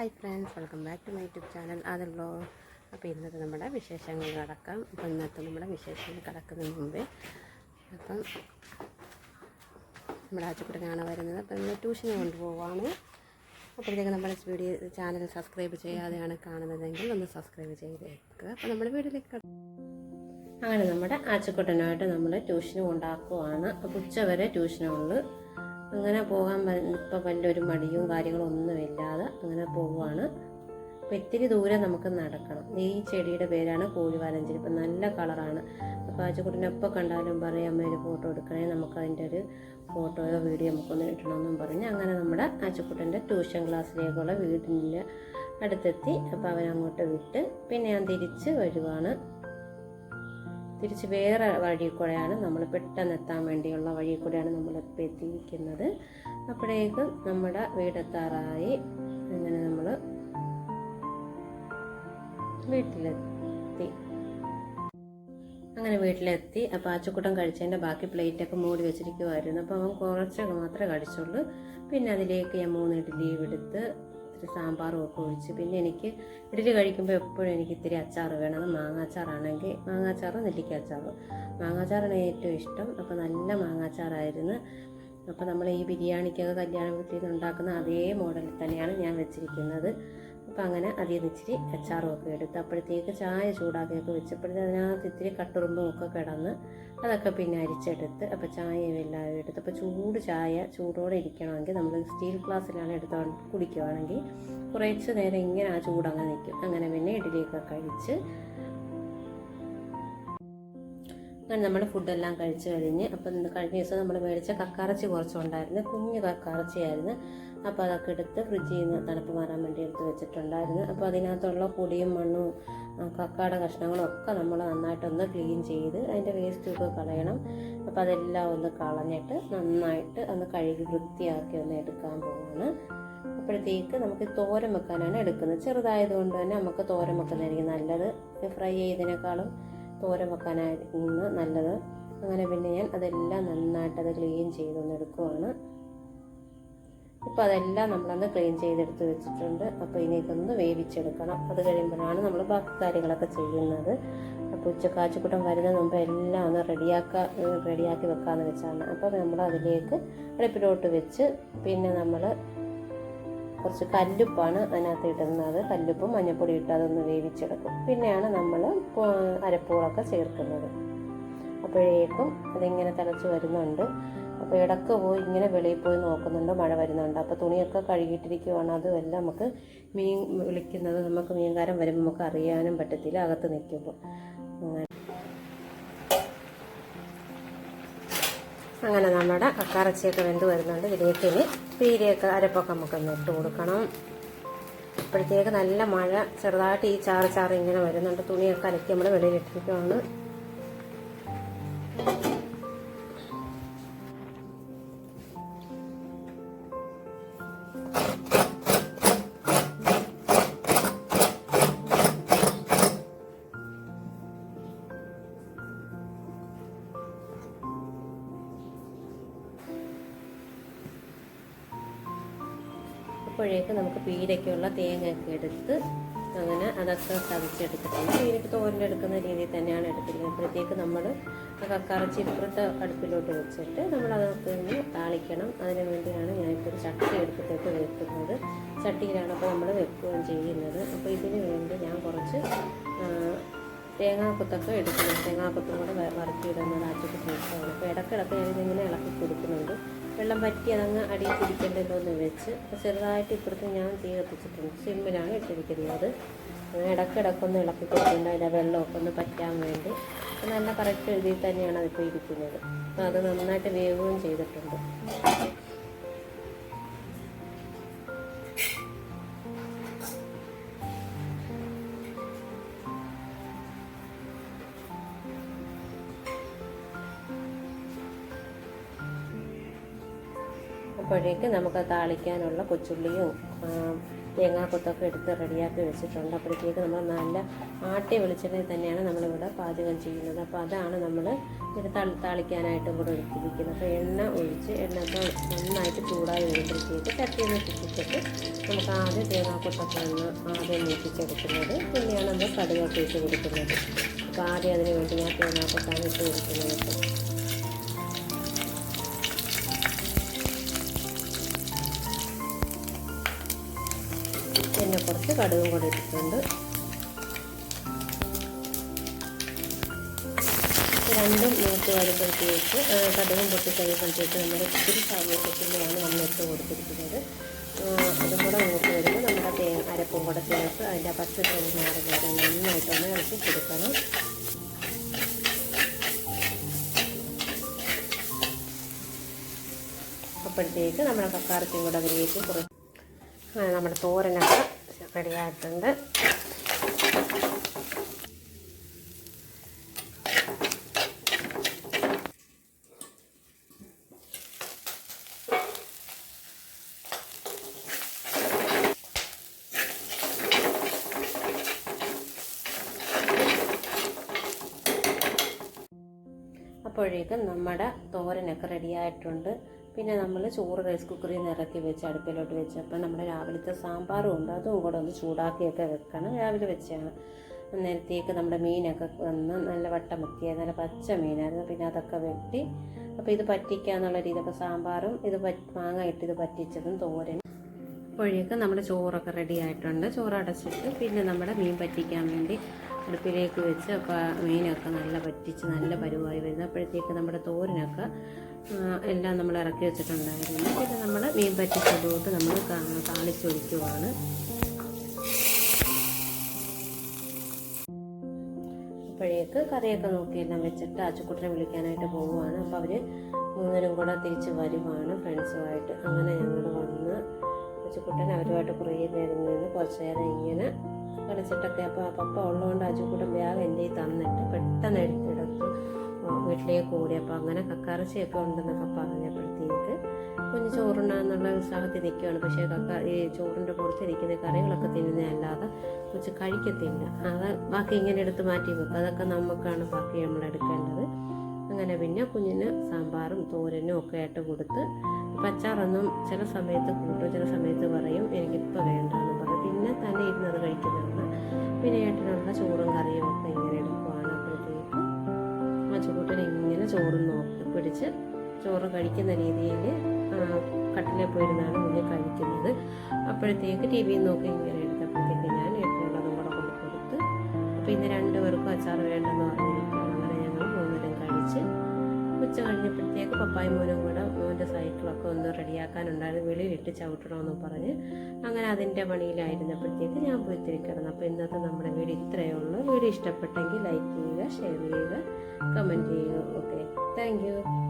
Hi friends welcome back to my YouTube channel അതല്ലോ. അപ്പോൾ ഇന്നത്തെ നമ്മുടെ വിശേഷങ്ങൾ കടക്കാം. അപ്പോൾ ഇന്നത്തെ നമ്മുടെ വിശേഷങ്ങൾ കടക്കുന്നതിന് മുമ്പേ അപ്പം നമ്മുടെ ആച്ചക്കുട്ടനാണ് വരുന്നത്. അപ്പം ഇന്ന് ട്യൂഷന് കൊണ്ടുപോവാണ്. അപ്പോഴത്തേക്ക് നമ്മുടെ വീഡിയോ ചാനൽ സബ്സ്ക്രൈബ് ചെയ്യാതെയാണ് കാണുന്നതെങ്കിൽ ഒന്ന് സബ്സ്ക്രൈബ് ചെയ്തേക്കുക അപ്പോൾ നമ്മുടെ വീഡിയോയിലേക്ക് അങ്ങനെ നമ്മുടെ ആച്ചുക്കുട്ടനായിട്ട് നമ്മൾ ട്യൂഷന് കൊണ്ടാക്കുവാണ്. അപ്പോൾ ഉച്ചവരെ ട്യൂഷനുള്ളു അങ്ങനെ പോകാൻ ഇപ്പോൾ വലിയൊരു മടിയും കാര്യങ്ങളും ഒന്നുമില്ലാതെ അങ്ങനെ പോവുകയാണ് അപ്പം ഇത്തിരി ദൂരെ നമുക്ക് നടക്കണം. ഈ ചെടിയുടെ പേരാണ് കോഴിവാലഞ്ചേരി. ഇപ്പം നല്ല കളറാണ്. അപ്പോൾ ആച്ചക്കുട്ടനെ എപ്പോൾ കണ്ടാലും പറയും അമ്മ ഒരു ഫോട്ടോ എടുക്കണേ. നമുക്ക് അതിന്റെ ഒരു ഫോട്ടോയോ വീഡിയോ നമുക്കൊന്ന് കിട്ടണമെന്നും പറഞ്ഞ് അങ്ങനെ നമ്മുടെ ആച്ചക്കുട്ടന്റെ ട്യൂഷൻ ക്ലാസ്സിലേക്കുള്ള വീടിന്റെ അടുത്തെത്തി. അപ്പോൾ അവനങ്ങോട്ട് വിട്ട് പിന്നെ ഞാൻ തിരിച്ച് വരുവാണ്. തിരിച്ച് വേറെ വഴി കൂടെയാണ് നമ്മൾ പെട്ടെന്ന് എത്താൻ വേണ്ടിയുള്ള വഴി കൂടെയാണ് നമ്മൾ ഇപ്പോൾ എത്തിയിരിക്കുന്നത്. അപ്പോഴേക്കും നമ്മുടെ വീടെത്താറായി. അങ്ങനെ നമ്മൾ വീട്ടിലെത്തി. അങ്ങനെ വീട്ടിലെത്തി. അപ്പോൾ ആച്ചക്കുട്ടൻ കഴിച്ചതിന്റെ ബാക്കി പ്ലേറ്റൊക്കെ മൂടി വെച്ചിരിക്കുമായിരുന്നു അപ്പോൾ അവൻ കുറച്ചൊക്കെ മാത്രമേ കഴിച്ചുള്ളൂ. പിന്നെ അതിലേക്ക് ഞാൻ മൂന്ന് ഇഡ്ഡലിയും എടുത്ത് ഇത്തിരി സാമ്പാറും ഒക്കെ ഒഴിച്ച് പിന്നെ എനിക്ക് ഇഡ്ഡലി കഴിക്കുമ്പോൾ എപ്പോഴും എനിക്ക് ഇത്തിരി അച്ചാർ വേണം. മാങ്ങാച്ചാറാണെങ്കിൽ മാങ്ങാച്ചാറ് നെല്ലിക്ക അച്ചാറ് മാങ്ങാച്ചാറാണ് ഏറ്റവും ഇഷ്ടം. അപ്പോൾ നല്ല മാങ്ങാച്ചാറായിരുന്നു. അപ്പോൾ നമ്മൾ ഈ ബിരിയാണിക്കൊക്കെ കല്യാണ വീട്ടിൽ നിന്ന് ഉണ്ടാക്കുന്ന അതേ മോഡലിൽ തന്നെയാണ് ഞാൻ വെച്ചിരിക്കുന്നത്. അപ്പോൾ അങ്ങനെ അതിൽ നിന്ന് ഇച്ചിരി അച്ചാറും ഒക്കെ എടുത്ത് അപ്പോഴത്തേക്ക് ചായ ചൂടാക്കിയൊക്കെ വെച്ചപ്പോഴത്തേക്ക് അതിനകത്ത് ഇത്തിരി കട്ടുറുമ്പും ഒക്കെ കിടന്ന് അതൊക്കെ പിന്നെ അരിച്ചെടുത്ത് അപ്പോൾ ചായയും എല്ലാം എടുത്ത് അപ്പോൾ ചൂട് ചായ ചൂടോടെ ഇരിക്കണമെങ്കിൽ നമ്മൾ സ്റ്റീൽ ഗ്ലാസ്സിലാണ് എടുത്ത് കുടിക്കുവാണെങ്കിൽ കുറച്ച് നേരം ഇങ്ങനെ ആ ചൂടങ്ങ് നിൽക്കും. അങ്ങനെ പിന്നെ ഇഡ്ഡലിയൊക്കെ കഴിച്ച് അങ്ങനെ നമ്മൾ ഫുഡെല്ലാം കഴിച്ച് കഴിഞ്ഞ് അപ്പം കഴിഞ്ഞ ദിവസം നമ്മൾ മേടിച്ച കക്കാറച്ചി കുറച്ചുണ്ടായിരുന്നു. കുഞ്ഞ് കക്കാറച്ചിയായിരുന്നു അപ്പോൾ അതൊക്കെ എടുത്ത് ഫ്രിഡ്ജിൽ നിന്ന് തണുപ്പ് മാറാൻ വേണ്ടി എടുത്ത് വെച്ചിട്ടുണ്ടായിരുന്നു. അപ്പോൾ അതിനകത്തുള്ള പൊടിയും മണ്ണും കക്കാട കഷ്ണങ്ങളും ഒക്കെ നമ്മൾ നന്നായിട്ടൊന്ന് ക്ലീൻ ചെയ്ത് അതിന്റെ വേസ്റ്റൊക്കെ കളയണം. അപ്പോൾ അതെല്ലാം ഒന്ന് കളഞ്ഞിട്ട് നന്നായിട്ട് ഒന്ന് കഴുകി വൃത്തിയാക്കി ഒന്ന് എടുക്കാൻ പോവാണ്. അപ്പോഴത്തേക്ക് നമുക്ക് തോരൻ വെക്കാനാണ് എടുക്കുന്നത്. ചെറുതായതുകൊണ്ട് തന്നെ നമുക്ക് തോരൻ വെക്കുന്നതായിരിക്കും നല്ലത്. ഫ്രൈ ചെയ്തതിനേക്കാളും തോരൻ വെക്കാനായിരുന്നു നല്ലത്. അങ്ങനെ പിന്നെ ഞാൻ അതെല്ലാം നന്നായിട്ട് അത് ക്ലീൻ ചെയ്തൊന്ന് എടുക്കുവാണ്. ഇപ്പോൾ അതെല്ലാം നമ്മളൊന്ന് ക്ലീൻ ചെയ്തെടുത്ത് വെച്ചിട്ടുണ്ട്. അപ്പോൾ ഇനിയൊക്കൊന്ന് വേവിച്ചെടുക്കണം. അത് കഴിയുമ്പോഴാണ് നമ്മൾ ബാക്കി കാര്യങ്ങളൊക്കെ ചെയ്യുന്നത്. അപ്പോൾ ഉച്ചക്കാച്ചുകൂട്ടം വരുന്നതിന് മുമ്പ് എല്ലാം ഒന്ന് റെഡിയാക്കാൻ റെഡിയാക്കി വെക്കാമെന്ന് വെച്ചാണ്. അപ്പോൾ നമ്മൾ അതിലേക്ക് അടുപ്പിലോട്ട് വെച്ച് പിന്നെ നമ്മൾ കുറച്ച് കല്ലുപ്പാണ് അതിനകത്ത് ഇടുന്നത്. കല്ലുപ്പും മഞ്ഞപ്പൊടി ഇട്ട് അതൊന്ന് വേവിച്ചെടുക്കും. പിന്നെയാണ് നമ്മൾ അരപ്പുകളൊക്കെ ചേർക്കുന്നത്. അപ്പോഴേക്കും അതിങ്ങനെ തിളച്ച് വരുന്നുണ്ട്. അപ്പോൾ ഇടയ്ക്ക് പോയി ഇങ്ങനെ വെളിയിൽ പോയി നോക്കുന്നുണ്ട് മഴ വരുന്നുണ്ട്. അപ്പോൾ തുണിയൊക്കെ കഴുകിയിട്ടിരിക്കുവാണ്. അതുമെല്ലാം നമുക്ക് മീൻ വിളിക്കുന്നത് നമുക്ക് മീൻകാരൻ വരുമ്പോൾ നമുക്ക് അറിയാനും പറ്റത്തില്ല അകത്ത് നിൽക്കുമ്പോൾ അങ്ങനെ. അങ്ങനെ നമ്മുടെ കക്കാറച്ചിയൊക്കെ വെന്ത് വരുന്നുണ്ട്. ഇതിലേക്ക് ഇനി പീരിയൊക്കെ അരപ്പൊക്കെ നമുക്ക് ഇട്ട് കൊടുക്കണം. അപ്പോഴത്തേക്ക് നല്ല മഴ ചെറുതായിട്ട് ഈ ചാറ് ചാറ് ഇങ്ങനെ വരുന്നുണ്ട്. തുണിയൊക്കെ അലക്കി നമ്മൾ വെളിയിലിട്ടിരിക്കുവാണ്. അപ്പോഴേക്ക് നമുക്ക് പീരയ്ക്കുള്ള തേങ്ങയൊക്കെ എടുത്ത് അങ്ങനെ അതൊക്കെ ചതച്ചെടുത്തിട്ടുണ്ട് പീരയ്ക്ക് തോരനെടുക്കുന്ന രീതിയിൽ തന്നെയാണ് എടുത്തിരിക്കുന്നത്. അപ്പോഴത്തേക്ക് നമ്മൾ ആ കക്കറച്ചി ഇപ്പുറത്തെ അടുപ്പിലോട്ട് വെച്ചിട്ട് നമ്മൾ അതൊക്കെ ഒന്ന് താളിക്കണം. അതിന് വേണ്ടിയാണ് ഞാനിപ്പോൾ ഒരു ചട്ടി എടുത്തിട്ട് വെക്കുന്നത്. ചട്ടിയിലാണ് അപ്പോൾ നമ്മൾ വെക്കുകയും ചെയ്യുന്നത്. അപ്പോൾ ഇതിന് വേണ്ടി ഞാൻ കുറച്ച് തേങ്ങാക്കുത്തൊക്കെ തേങ്ങാക്കൊത്തൊക്കെ തേങ്ങാക്കുത്തും കൂടെ വറുക്കിയിടുന്നത് വറുത്തിയിടുന്നത് ശേഷമാണ് അപ്പോൾ ഇടയ്ക്കിടയ്ക്ക് ഞാനിതിങ്ങനെ ഇളക്കി കൊടുക്കുന്നുണ്ട്. വെള്ളം പറ്റി അതങ്ങ് അടിയിൽ എന്ന് വെച്ച് ചെറുതായിട്ട് ഇപ്പുറത്ത് ഞാൻ തീ കത്തിച്ചിട്ടുണ്ട്. സിമ്മിലാണ് ഇട്ടിരിക്കുന്നത്. ഇടയ്ക്കിടയ്ക്കൊന്ന് ഇളക്കി കൊടുക്കുന്നുണ്ട് അതിന്റെ വെള്ളമൊക്കെ ഒന്ന് പറ്റാൻ വേണ്ടി. നല്ല കറക്റ്റ് എഴുതി തന്നെയാണ് അതിപ്പോൾ ഇരിക്കുന്നത്. അപ്പോൾ അത് നന്നായിട്ട് വേവുകയും ചെയ്തിട്ടുണ്ട്. അപ്പോഴേക്ക് നമുക്ക് താളിക്കാനുള്ള കൊച്ചുള്ളിയോ തേങ്ങാക്കൊത്തൊക്കെ എടുത്ത് റെഡിയാക്കി വെച്ചിട്ടുണ്ട്. അപ്പോഴത്തേക്ക് നമ്മൾ നല്ല ആട്ടി വെളിച്ചെണ്ണയിൽ തന്നെയാണ് നമ്മളിവിടെ പാചകം ചെയ്യുന്നത്. അപ്പോൾ അതാണ് നമ്മൾ ഇത് തളി താളിക്കാനായിട്ടും കൂടെ അപ്പോൾ എണ്ണ ഒഴിച്ച് എണ്ണ ഒക്കെ നന്നായിട്ട് ചൂടായി വരുമ്പോഴത്തേക്ക് ചട്ടി നിന്ന് ചുറ്റിച്ചിട്ട് നമുക്ക് ആദ്യം തേങ്ങാക്കൊത്തൊക്കെ ഒന്ന് ആദ്യം മൂപ്പിച്ചെടുക്കുന്നത് പിന്നെയാണ് നമ്മൾ കടുകൊക്കെ ഇട്ട് കൊടുക്കുന്നത്. അപ്പോൾ ആദ്യം അതിന് വേണ്ടി ഞാൻ തേങ്ങാക്കൊത്താണ് ഇട്ട് കൊടുക്കുന്നത്. കുറച്ച് കടുകും കൂടെ ഇട്ടിട്ടുണ്ട്. രണ്ടും മൂത്ത് വെച്ച് കടുകും പൊട്ടി കഴിയുമ്പോഴത്തേക്ക് നമ്മുടെ ഇത്തിരി സാമൂഹ്യത്തിന്റെയാണ് നമ്മൾ ഇട്ട് കൊടുത്തിരിക്കുന്നത്. അതും കൂടെ മൂത്ത് വരുമ്പോൾ നമ്മുടെ തേ അരപ്പും കൂടെ ചേർത്ത് അതിന്റെ പച്ച തേങ്ങ വരെ നന്നായിട്ടൊന്ന് ഇളക്കി കൊടുക്കണം. അപ്പോഴത്തേക്ക് നമ്മുടെ കക്കാറച്ചും കൂടെ അതിലേക്ക് കുറച്ച് നമ്മുടെ തോരനൊക്കെ റെഡിയായിട്ടുണ്ട്. അപ്പോഴേക്കും നമ്മുടെ തോരനൊക്കെ റെഡിയായിട്ടുണ്ട്. പിന്നെ നമ്മൾ ചോറ് റൈസ് കുക്കറിൽ നിന്ന് ഇറക്കി വെച്ച് അടുപ്പിലോട്ട് വെച്ചപ്പോൾ നമ്മുടെ രാവിലത്തെ സാമ്പാറും ഉണ്ട്. അതും കൂടെ ഒന്ന് ചൂടാക്കിയൊക്കെ വെക്കണം. രാവിലെ വെച്ചാണ്. നേരത്തേക്ക് നമ്മുടെ മീനൊക്കെ വന്ന് നല്ല വട്ടം മുക്കി നല്ല പച്ച മീനായിരുന്നു. പിന്നെ അതൊക്കെ വെട്ടി അപ്പോൾ ഇത് പറ്റിക്കാന്നുള്ള രീതി. അപ്പോൾ സാമ്പാറും ഇത് മാങ്ങ ഇട്ട് ഇത് പറ്റിച്ചതും തോരനും. അപ്പോഴേക്കും നമ്മുടെ ചോറൊക്കെ റെഡി ആയിട്ടുണ്ട്. ചോറ് അടച്ചിട്ട് പിന്നെ നമ്മുടെ മീൻ പറ്റിക്കാൻ വേണ്ടി അടുപ്പിലേക്ക് വെച്ച് അപ്പോൾ മീനൊക്കെ നല്ല പറ്റിച്ച് നല്ല പരുവായി വരുന്നു. അപ്പോഴത്തേക്ക് നമ്മുടെ തോരനൊക്കെ എല്ലാം നമ്മൾ ഇറക്കി വെച്ചിട്ടുണ്ടായിരുന്നു. പിന്നെ നമ്മൾ മീൻ പറ്റിച്ചതോട്ട് നമ്മൾ താളിച്ചൊഴിക്കുവാണ്. അപ്പോഴേക്ക് കറിയൊക്കെ നോക്കി എല്ലാം വെച്ചിട്ട് അച്ചുക്കുട്ടനെ വിളിക്കാനായിട്ട് പോവുകയാണ് അപ്പോൾ അവർ മൂന്നരും കൂടെ തിരിച്ച് വരുവാണ് ഫ്രണ്ട്സുമായിട്ട്. അങ്ങനെ ഞങ്ങൾ വന്ന് അച്ചുക്കുട്ടൻ അവരുമായിട്ട് കുറേ നേരം നിന്ന് കുറച്ച് നേരം ഇങ്ങനെ കളിച്ചിട്ടൊക്കെ. അപ്പോൾ പപ്പ ഉള്ളതുകൊണ്ട് അച്ചുക്കുട്ടൻ ബാഗ് എന്റെ തന്നിട്ട് പെട്ടെന്ന് എടുത്തെടുത്ത് വീട്ടിലേക്ക് ഓടി. അപ്പോൾ അങ്ങനെ കക്കാറച്ചിയൊക്കെ ഉണ്ടെന്നൊക്കെ പറഞ്ഞപ്പോഴത്തേക്ക് കുഞ്ഞ് ചോറുണ്ടാകുന്നുള്ള ഉത്സാഹത്തിൽ നിൽക്കുകയാണ് പക്ഷേ കക്ക ഈ ചോറിന്റെ പുറത്തിരിക്കുന്ന കറികളൊക്കെ തിന്നുന്നതല്ലാതെ കൊച്ച് കഴിക്കത്തില്ല. അത് ബാക്കി ഇങ്ങനെ എടുത്ത് മാറ്റി വെക്കും. അതൊക്കെ നമുക്കാണ് ബാക്കി നമ്മൾ എടുക്കേണ്ടത്. അങ്ങനെ പിന്നെ കുഞ്ഞിന് സാമ്പാറും തോരനും ഒക്കെ ആയിട്ട് കൊടുത്ത് പച്ചാറൊന്നും ചില സമയത്ത് കൂട്ടും ചില സമയത്ത് പറയും എനിക്കിപ്പോൾ വേണ്ടെന്ന് പറയും പിന്നെ തന്നെ ഇരുന്നത് കഴിക്കുന്നതാണ്. പിന്നെ ഏട്ടനുള്ള ചോറും കറിയും ചോറ് നോക്കി പിടിച്ച് ചോറ് കഴിക്കുന്ന രീതിയിൽ കട്ടിലെ പോയിരുന്നാണ് മുന്നേ കഴിക്കുന്നത്. അപ്പോഴത്തേക്ക് ടി വി നോക്കി ഇങ്ങനെ എടുത്തപ്പോഴത്തേക്ക് ഞാൻ ഏട്ടനുള്ളതും കൂടെ കൊണ്ട് കൊടുത്ത് അപ്പോൾ ഇന്ന് രണ്ടുപേർക്കും അച്ചാർ വേണ്ടെന്ന് പറഞ്ഞിരിക്കുകയാണ്. അങ്ങനെ ഞങ്ങൾ മൂന്നുപേരും കഴിച്ച് ഉച്ച കഴിഞ്ഞപ്പോഴത്തേക്ക് പപ്പായും മോനും കൂടെ മോന്റെ സൈക്കിളൊക്കെ ഒന്ന് റെഡിയാക്കാനുണ്ടായിരുന്നു. വെളിയിലിട്ട് ചവിട്ടണമെന്ന് പറഞ്ഞ് അങ്ങനെ അതിന്റെ പണിയിലായിരുന്നപ്പോഴത്തേക്ക് ഞാൻ പോയി അപ്പോൾ ഇന്നത്തെ നമ്മുടെ വീഡിയോ ഇത്രയേ ഉള്ളൂ. വീഡിയോ ഇഷ്ടപ്പെട്ടെങ്കിൽ ലൈക്ക് ചെയ്യുക ഷെയർ ചെയ്യുക കമന്റ് ചെയ്യുക. ഓക്കെ. താങ്ക്